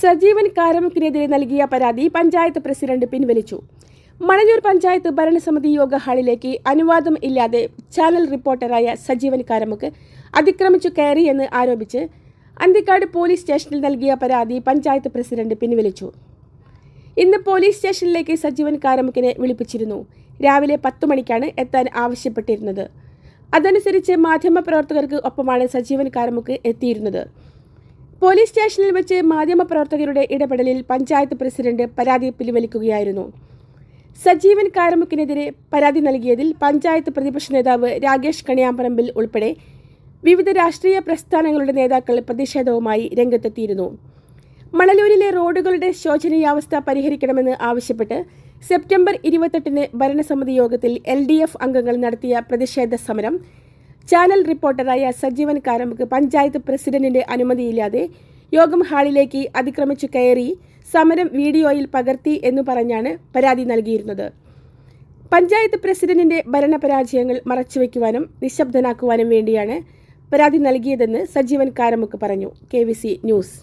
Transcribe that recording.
സജീവൻ കാരമുക്കിനെതിരെ നൽകിയ പരാതി പഞ്ചായത്ത് പ്രസിഡന്റ് പിൻവലിച്ചു. മണലൂർ പഞ്ചായത്ത് ഭരണസമിതി യോഗ ഹാളിലേക്ക് അനുവാദം ഇല്ലാതെ ചാനൽ റിപ്പോർട്ടറായ സജീവൻ കാരമുക്ക് അതിക്രമിച്ചു എന്ന് ആരോപിച്ച് അന്തിക്കാട് പോലീസ് സ്റ്റേഷനിൽ നൽകിയ പരാതി പഞ്ചായത്ത് പ്രസിഡന്റ് പിൻവലിച്ചു. ഇന്ന് പോലീസ് സ്റ്റേഷനിലേക്ക് സജീവൻ കാരമുക്കിനെ വിളിപ്പിച്ചിരുന്നു. രാവിലെ പത്തു മണിക്കാണ് എത്താൻ ആവശ്യപ്പെട്ടിരുന്നത്. അതനുസരിച്ച് മാധ്യമപ്രവർത്തകർക്ക് ഒപ്പമാണ് സജീവൻ കാരമുക്ക് എത്തിയിരുന്നത്. പോലീസ് സ്റ്റേഷനിൽ വെച്ച് മാധ്യമപ്രവർത്തകരുടെ ഇടപെടലിൽ പഞ്ചായത്ത് പ്രസിഡന്റ് പരാതി പിൻവലിക്കുകയായിരുന്നു. സജീവൻ കാരമുക്കിനെതിരെ പരാതി നൽകിയതിൽ പഞ്ചായത്ത് പ്രതിപക്ഷ നേതാവ് രാകേഷ് കണിയാമ്പറമ്പിൽ ഉൾപ്പെടെ വിവിധ രാഷ്ട്രീയ പ്രസ്ഥാനങ്ങളുടെ നേതാക്കൾ പ്രതിഷേധവുമായി രംഗത്തെത്തിയിരുന്നു. മണലൂരിലെ റോഡുകളുടെ ശോചനീയാവസ്ഥ പരിഹരിക്കണമെന്ന് ആവശ്യപ്പെട്ട് സെപ്റ്റംബർ ഇരുപത്തെട്ടിന് ഭരണസമിതി യോഗത്തിൽ എൽ ഡി എഫ് അംഗങ്ങൾ നടത്തിയ പ്രതിഷേധ സമരം ചാനൽ റിപ്പോർട്ടറായ സജീവൻ കാരമുക്ക് പഞ്ചായത്ത് പ്രസിഡന്റിന്റെ അനുമതിയില്ലാതെ യോഗം ഹാളിലേക്ക് അതിക്രമിച്ചു കയറി സമരം വീഡിയോയിൽ പകർത്തി എന്ന് പറഞ്ഞാണ് പരാതി നൽകിയിരുന്നത്. പഞ്ചായത്ത് പ്രസിഡന്റിന്റെ ഭരണപരാജയങ്ങൾ മറച്ചുവെക്കുവാനും നിശബ്ദനാക്കുവാനും വേണ്ടിയാണ് പരാതി നൽകിയതെന്ന് സജീവൻ കാരമുക്ക് പറഞ്ഞു. K news.